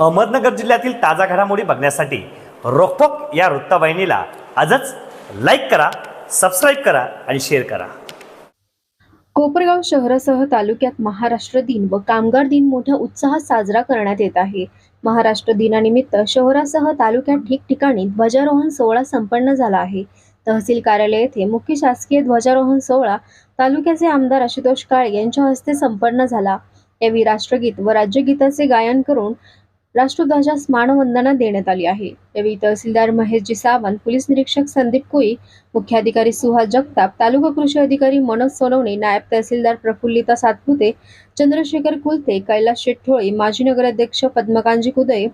अहमदनगर जिल्ह्यातील ताजा घडामोडी बघण्यासाठी रोखोक या वृत्तवाहिनीला आजच लाईक करा सबस्क्राईब करा आणि शेअर करा. कोपरगाव शहरासह तालुक्यात महाराष्ट्र दिन व कामगार दिन मोठ्या उत्साहात साजरा करण्यात येत आहे. महाराष्ट्र दिनानिमित्त शहरासह तालुक्यात ठिकठिकाणी ध्वजारोहण सोहळा संपन्न झाला आहे. तहसील कार्यालय येथे मुख्य शासकीय ध्वजारोहण सोहळा तालुक्याचे आमदार आशुतोष काळे यांच्या हस्ते संपन्न झाला. यावेळी राष्ट्रगीत व राज्यगीताचे गायन करून राष्ट्रध्वजास मानवंदना देण्यात आली आहे. यावेळी तहसीलदार महेशजी सावंत पोलीस निरीक्षक संदीप कुई मुख्याधिकारी सुहास जगताप तालुका कृषी अधिकारी मनोज सोनवणे नायब तहसीलदार प्रफुल्लिता सातपुते चंद्रशेखर कुलते कैलास शेट्टोळे माजी नगराध्यक्ष पद्मकांजी कुदय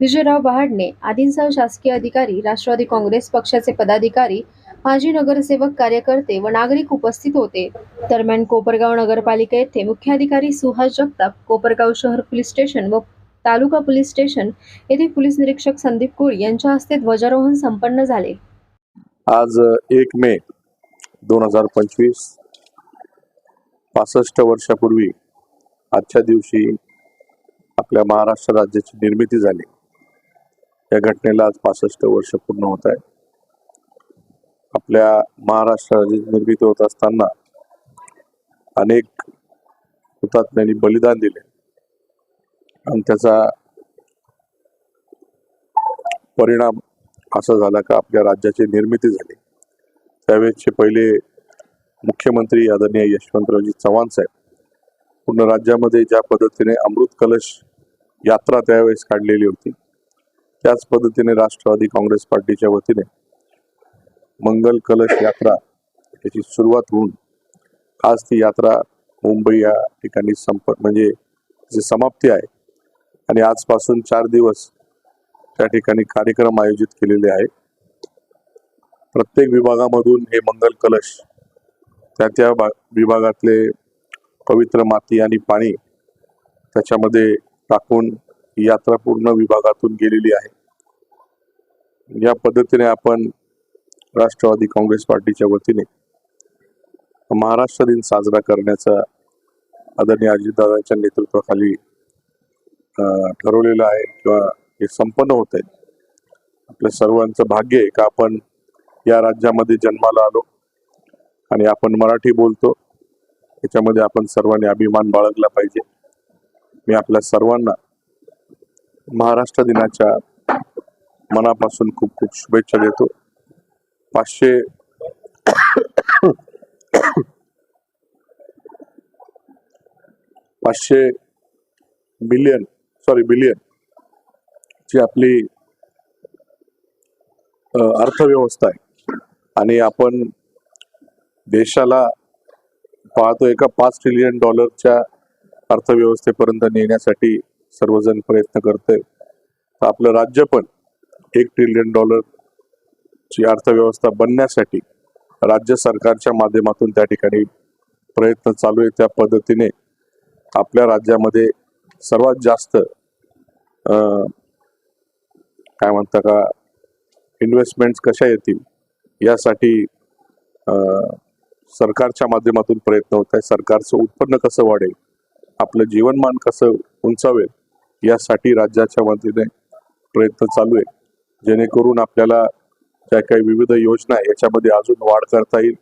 विजयराव बहाडणे आदींसह शासकीय अधिकारी राष्ट्रवादी काँग्रेस पक्षाचे पदाधिकारी माजी नगरसेवक कार्यकर्ते व नागरिक उपस्थित होते. दरम्यान कोपरगाव नगरपालिका येथे मुख्याधिकारी सुहास जगताप कोपरगाव शहर पोलीस स्टेशन व तालुका पोलीस स्टेशन येथे पोलीस निरीक्षक संदीप कुळ यांच्या हस्ते ध्वजारोहण संपन्न झाले. आज एक मे दोन हजार पंचवीस पासष्ट वर्षापूर्वी आजच्या दिवशी आपल्या महाराष्ट्र राज्याची निर्मिती झाली. या घटनेला आज पासष्ट वर्ष पूर्ण होत आहे. आपल्या महाराष्ट्र राज्याची निर्मिती होत असताना अनेक हुतात्म्यांनी बलिदान दिले. आणि त्याचा परिणाम असा झाला का आपल्या राज्याची निर्मिती झाली. त्यावेळेसचे पहिले मुख्यमंत्री आदरणीय यशवंतरावजी चव्हाण साहेब पूर्ण राज्यामध्ये ज्या पद्धतीने अमृत कलश यात्रा त्यावेळेस काढलेली होती त्याच पद्धतीने राष्ट्रवादी काँग्रेस पार्टीच्या वतीने मंगल कलश यात्रा याची सुरुवात होऊन आज ती यात्रा मुंबई या ठिकाणी संप म्हणजे जी समाप्ती आहे आणि आजपासून चार दिवस त्या ठिकाणी कार्यक्रम आयोजित केलेले आहे प्रत्येक विभागामधून हे मंगल कलश त्या त्या विभागातले पवित्र माती आणि पाणी त्याच्यामध्ये टाकून यात्रा पूर्ण विभागातून गेलेली आहे. या पद्धतीने आपण राष्ट्रवादी काँग्रेस पार्टीच्या वतीने महाराष्ट्र दिन साजरा करण्याचा आदरणीय अजितदादांच्या नेतृत्वाखाली ठरवलेलं आहे किंवा हे संपन्न होत आहे. आपल्या सर्वांचं भाग्य आहे का आपण या राज्यामध्ये जन्माला आलो आणि आपण मराठी बोलतो याच्यामध्ये आपण सर्वांनी अभिमान बाळगला पाहिजे. मी आपल्या सर्वांना महाराष्ट्र दिनाच्या मनापासून खूप खूप शुभेच्छा देतो. पाचशे पाचशे बिलियन सॉरी बिलियन ची आपली अर्थव्यवस्था आहे. आणि आपण देशाला पाहतो एका पाच ट्रिलियन डॉलरच्या अर्थव्यवस्थेपर्यंत नेण्यासाठी सर्वजण प्रयत्न करतोय. तर आपलं राज्य पण एक ट्रिलियन डॉलर ची अर्थव्यवस्था बनण्यासाठी राज्य सरकारच्या माध्यमातून त्या ठिकाणी प्रयत्न चालू आहे. त्या पद्धतीने आपल्या राज्यामध्ये सर्वात जास्त काय म्हणता का इन्व्हेस्टमेंट्स कशा येतील यासाठी सरकारच्या माध्यमातून प्रयत्न होत आहे सरकारचं उत्पन्न कसं वाढेल आपलं जीवनमान कसं उंचावेल यासाठी राज्याच्या वतीने प्रयत्न चालू आहे जेणेकरून आपल्याला ज्या काही विविध योजना आहे याच्यामध्ये अजून वाढ करता येईल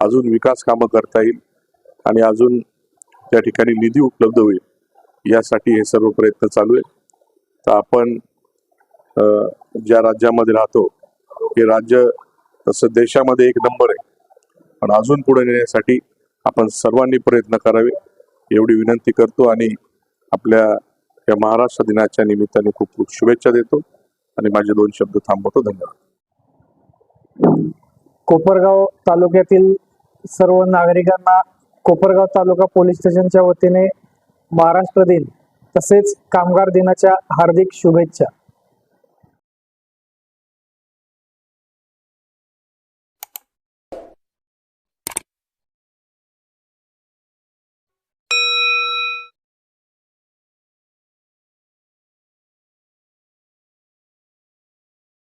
अजून विकास कामं करता येईल आणि अजून त्या ठिकाणी निधी उपलब्ध होईल. यासाठी हे सर्व प्रयत्न चालू आहेत. तर आपण ज्या राज्यामध्ये राहतो हे राज्य तसं देशामध्ये एक नंबर आहे. पण अजून पुढे नेण्यासाठी आपण सर्वांनी प्रयत्न करावे एवढी विनंती करतो आणि आपल्या या महाराष्ट्र दिनाच्या निमित्ताने खूप खूप शुभेच्छा देतो. आणि माझे दोन शब्द थांबवतो. धन्यवाद. कोपरगाव तालुक्यातील सर्व नागरिकांना कोपरगाव तालुका पोलीस स्टेशनच्या वतीने महाराष्ट्र दिन तसेच कामगार दिनाच्या हार्दिक शुभेच्छा.